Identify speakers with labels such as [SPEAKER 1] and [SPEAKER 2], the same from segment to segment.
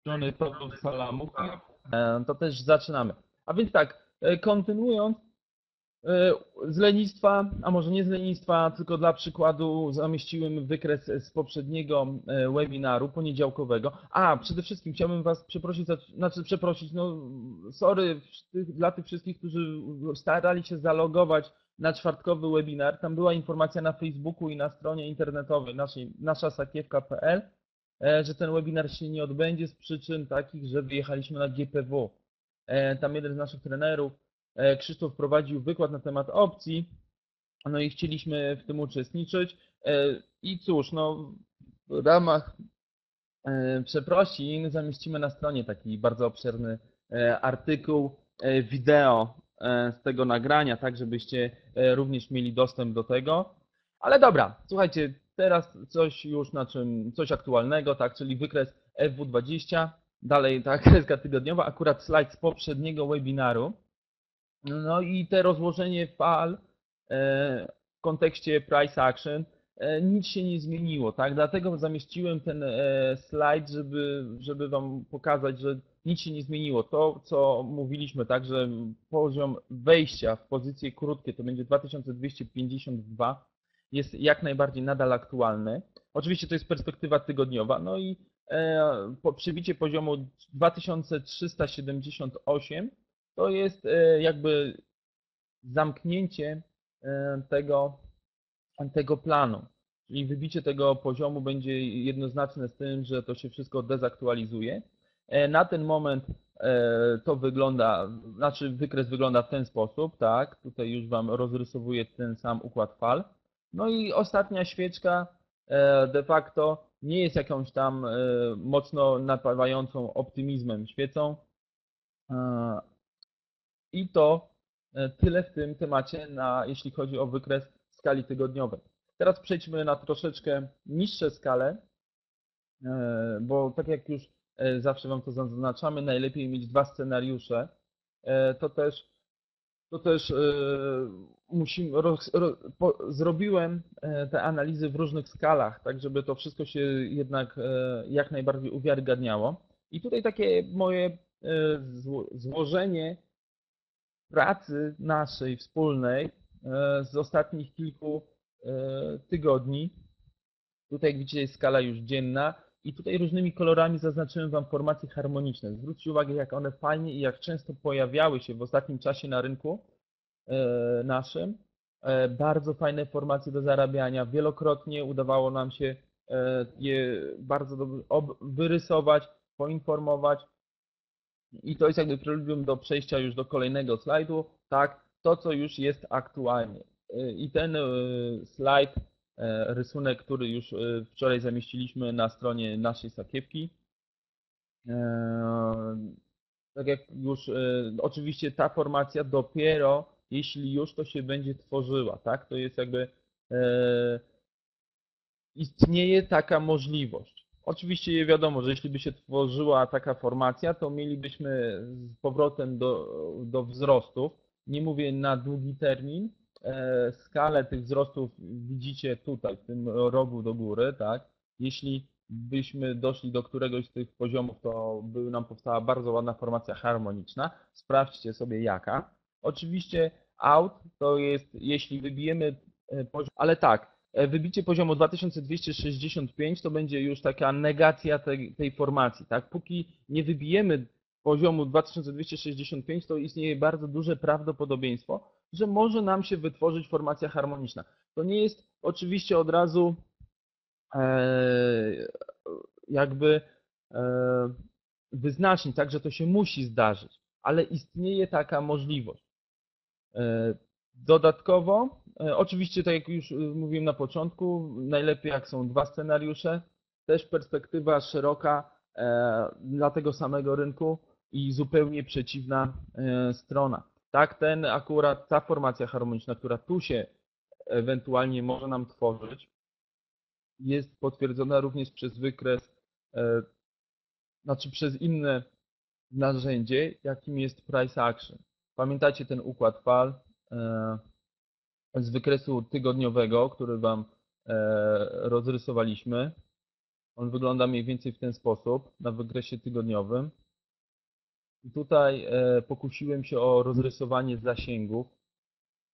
[SPEAKER 1] strony Paweł Salamów, e, to też zaczynamy. A więc tak, e, kontynuując, e, z lenistwa, a może nie z lenistwa, tylko dla przykładu zamieściłem wykres z poprzedniego webinaru poniedziałkowego. A, przede wszystkim chciałbym Was przeprosić, znaczy przeprosić, no sorry dla tych wszystkich, którzy starali się zalogować na czwartkowy webinar. Tam była informacja na Facebooku i na stronie internetowej naszej naszasakiewka.pl, że ten webinar się nie odbędzie z przyczyn takich, że wyjechaliśmy na GPW. E, Tam jeden z naszych trenerów, e, Krzysztof, prowadził wykład na temat opcji, no i chcieliśmy w tym uczestniczyć. E, I cóż, no w ramach e, przeprosin zamieścimy na stronie taki bardzo obszerny e, artykuł e, wideo e, z tego nagrania, tak żebyście e, również mieli dostęp do tego. Ale dobra, słuchajcie, teraz coś już na czym, coś aktualnego, tak, czyli wykres FW20, dalej ta kreska tygodniowa, akurat slajd z poprzedniego webinaru. No i te rozłożenie fal e, w kontekście price action e, nic się nie zmieniło, tak? Dlatego zamieściłem ten e, slajd, żeby, żeby Wam pokazać, że nic się nie zmieniło. To, co mówiliśmy, tak, że poziom wejścia w pozycje krótkie to będzie 2252, jest jak najbardziej nadal aktualny. Oczywiście to jest perspektywa tygodniowa, no i e, po przybicie poziomu 2378 to jest e, jakby zamknięcie e, tego, tego planu. Czyli wybicie tego poziomu będzie jednoznaczne z tym, że to się wszystko dezaktualizuje. Na ten moment to wygląda, znaczy wykres wygląda w ten sposób, tak? Tutaj już Wam rozrysowuję ten sam układ fal. No i ostatnia świeczka e, de facto nie jest jakąś tam e, mocno napawającą optymizmem świecą. E, I to tyle w tym temacie, na, jeśli chodzi o wykres skali tygodniowej. Teraz przejdźmy na troszeczkę niższe skale, bo tak jak już zawsze Wam to zaznaczamy, najlepiej mieć dwa scenariusze. To też, to też e, musimy, roz, ro, po, zrobiłem e, te analizy w różnych skalach, tak żeby to wszystko się jednak e, jak najbardziej uwiarygadniało. I tutaj takie moje zło- złożenie pracy naszej wspólnej z ostatnich kilku tygodni. Tutaj jak widzicie jest skala już dzienna i tutaj różnymi kolorami zaznaczyłem Wam formacje harmoniczne. Zwróćcie uwagę jak one fajnie i jak często pojawiały się w ostatnim czasie na rynku e, naszym. E, Bardzo fajne formacje do zarabiania. Wielokrotnie udawało nam się e, je bardzo dobrze ob- wyrysować, poinformować. I to jest jakby preludium do przejścia już do kolejnego slajdu, tak, to co już jest aktualnie. I ten slajd, rysunek, który już y, wczoraj zamieściliśmy na stronie naszej sakiewki. E, Tak jak już, oczywiście ta formacja dopiero, jeśli już to się będzie tworzyła, tak, to jest jakby e, istnieje taka możliwość. Oczywiście wiadomo, że jeśli by się tworzyła taka formacja, to mielibyśmy z powrotem do, do wzrostów. Nie mówię na długi termin. E, Skalę tych wzrostów widzicie tutaj, w tym rogu do góry, tak? Jeśli byśmy doszli do któregoś z tych poziomów, to by nam powstała bardzo ładna formacja harmoniczna. Sprawdźcie sobie jaka. Oczywiście out to jest, jeśli wybijemy e, poziom, ale tak, e, wybicie poziomu 2265 to będzie już taka negacja tej, tej formacji, tak? Póki nie wybijemy poziomu 2265, to istnieje bardzo duże prawdopodobieństwo, że może nam się wytworzyć formacja harmoniczna. To nie jest oczywiście od razu e, jakby e, wyznacznik, tak, że to się musi zdarzyć, ale istnieje taka możliwość. E, Dodatkowo, oczywiście, tak jak już mówiłem na początku, najlepiej jak są dwa scenariusze, też perspektywa szeroka dla tego samego rynku i zupełnie przeciwna strona. Tak, ten akurat, ta formacja harmoniczna, która tu się ewentualnie może nam tworzyć, jest potwierdzona również przez wykres, e, znaczy przez inne narzędzie, jakim jest price action. Pamiętacie ten układ fal e, z wykresu tygodniowego, który Wam e, rozrysowaliśmy. On wygląda mniej więcej w ten sposób na wykresie tygodniowym. Tutaj e, pokusiłem się o rozrysowanie zasięgów.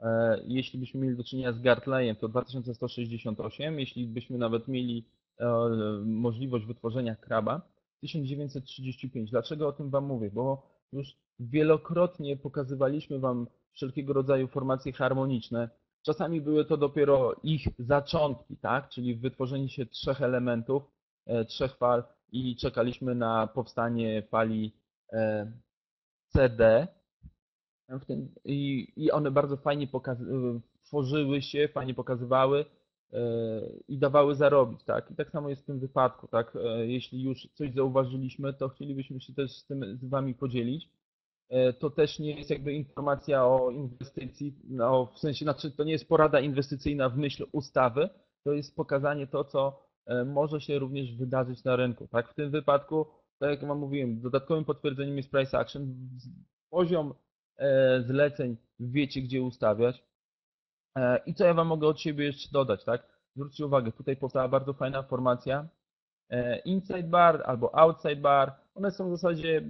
[SPEAKER 1] E, jeśli byśmy mieli do czynienia z Gartleyem, to 2168. Jeśli byśmy nawet mieli e, możliwość wytworzenia kraba, 1935. Dlaczego o tym Wam mówię? Bo już wielokrotnie pokazywaliśmy Wam wszelkiego rodzaju formacje harmoniczne. Czasami były to dopiero ich zaczątki, tak? czyli wytworzenie się trzech elementów, trzech fal i czekaliśmy na powstanie fali CD w tym, i, i one bardzo fajnie tworzyły się, fajnie pokazywały e, i dawały zarobić, tak? I tak samo jest w tym wypadku, tak? E, jeśli już coś zauważyliśmy, to chcielibyśmy się też z tym z Wami podzielić. E, to też nie jest jakby informacja o inwestycji, no, w sensie, znaczy to nie jest porada inwestycyjna w myśl ustawy, to jest pokazanie to, co może się również wydarzyć na rynku, tak? W tym wypadku tak jak Wam mówiłem, dodatkowym potwierdzeniem jest price action. Poziom e, zleceń wiecie, gdzie ustawiać. E, I co ja Wam mogę od siebie jeszcze dodać, tak? Zwróćcie uwagę, tutaj powstała bardzo fajna formacja e, inside bar albo outside bar. One są w zasadzie,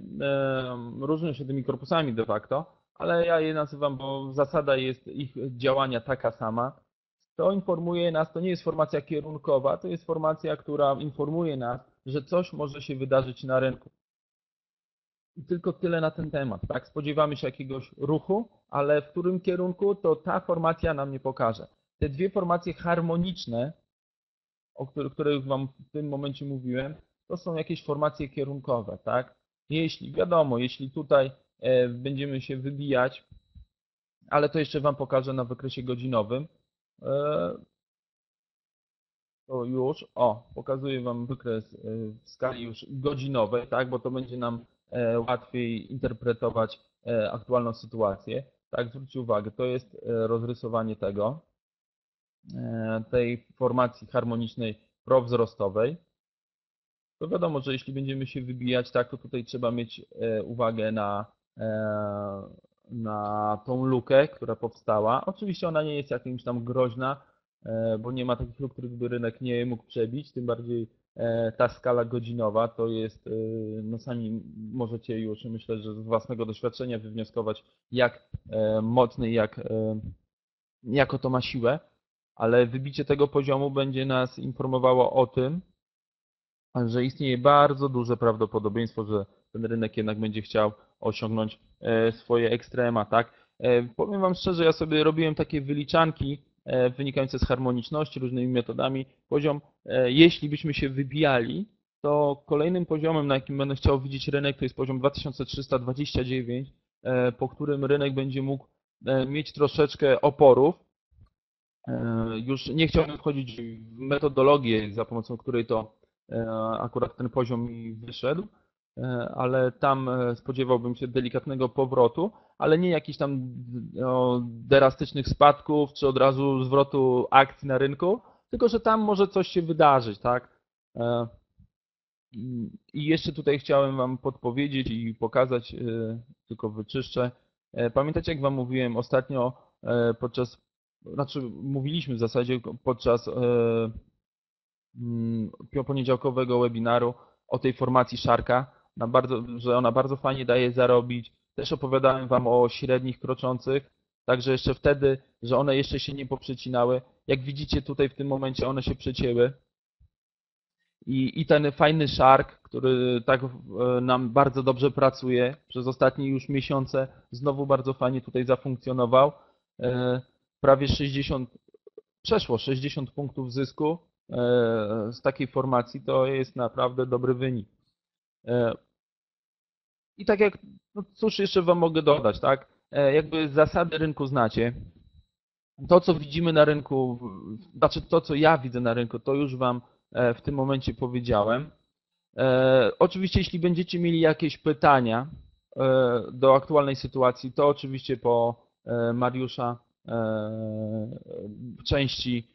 [SPEAKER 1] różnią się tymi korpusami de facto, ale ja je nazywam, bo zasada jest ich działania taka sama. To informuje nas, to nie jest formacja kierunkowa, to jest formacja, która informuje nas, że coś może się wydarzyć na rynku. I tylko tyle na ten temat. Tak, spodziewamy się jakiegoś ruchu, ale w którym kierunku to ta formacja nam nie pokaże. Te dwie formacje harmoniczne, o których, Wam w tym momencie mówiłem, to są jakieś formacje kierunkowe, tak? Jeśli, wiadomo, jeśli tutaj e, będziemy się wybijać, ale to jeszcze Wam pokażę na wykresie godzinowym, e, to już, o, pokazuję Wam wykres y, w skali już godzinowej, tak, bo to będzie nam e, łatwiej interpretować e, aktualną sytuację. Tak, zwróćcie uwagę, to jest e, rozrysowanie tego, tej formacji harmonicznej prowzrostowej. To wiadomo, że jeśli będziemy się wybijać, tak, to tutaj trzeba mieć uwagę na, na tą lukę, która powstała. Oczywiście ona nie jest jakimś tam groźna, E, bo nie ma takich luk, których by rynek nie mógł przebić, tym bardziej e, ta skala godzinowa to jest, e, no sami możecie już myślę, że z własnego doświadczenia wywnioskować, jak mocny, jak, jako to ma siłę, ale wybicie tego poziomu będzie nas informowało o tym, że istnieje bardzo duże prawdopodobieństwo, że ten rynek jednak będzie chciał osiągnąć swoje ekstrema, tak? Powiem Wam szczerze, ja sobie robiłem takie wyliczanki, E, wynikające z harmoniczności różnymi metodami. Poziom, e, jeśli byśmy się wybijali, to kolejnym poziomem, na jakim będę chciał widzieć rynek, to jest poziom 2329, e, po którym rynek będzie mógł mieć troszeczkę oporów. Już nie chciałbym wchodzić w metodologię, za pomocą której to akurat ten poziom mi wyszedł, E, ale tam e, spodziewałbym się delikatnego powrotu, ale nie jakichś tam no, drastycznych spadków, czy od razu zwrotu akcji na rynku, tylko że tam może coś się wydarzyć, tak? E, I jeszcze tutaj chciałem Wam podpowiedzieć i pokazać, tylko wyczyszczę. Pamiętacie, jak Wam mówiłem ostatnio podczas, znaczy mówiliśmy w zasadzie podczas mm, poniedziałkowego webinaru o tej formacji szarka, bardzo, że ona bardzo fajnie daje zarobić. Też opowiadałem Wam o średnich kroczących, także jeszcze wtedy, że one jeszcze się nie poprzecinały. Jak widzicie tutaj w tym momencie one się przecięły. I, I ten fajny shark, który tak e, nam bardzo dobrze pracuje przez ostatnie już miesiące, znowu bardzo fajnie tutaj zafunkcjonował. E, prawie 60, przeszło 60 punktów zysku e, z takiej formacji, to jest naprawdę dobry wynik. I tak jak, no cóż jeszcze Wam mogę dodać, tak? E, jakby zasady rynku znacie. To, co widzimy na rynku, znaczy to, co ja widzę na rynku, to już Wam e, w tym momencie powiedziałem. E, oczywiście, jeśli będziecie mieli jakieś pytania do aktualnej sytuacji, to oczywiście po Mariusza części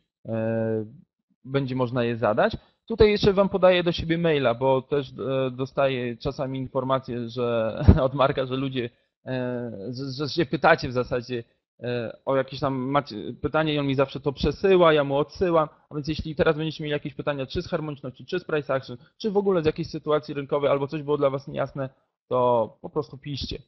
[SPEAKER 1] będzie można je zadać. Tutaj jeszcze Wam podaję do siebie maila, bo też e, dostaję czasami informacje że, od Marka, że ludzie, e, że się pytacie w zasadzie, e, o jakieś tam macie pytanie i on mi zawsze to przesyła, ja mu odsyłam. A więc jeśli teraz będziecie mieli jakieś pytania, czy z harmoniczności, czy z price action, czy w ogóle z jakiejś sytuacji rynkowej, albo coś było dla Was niejasne, to po prostu piszcie.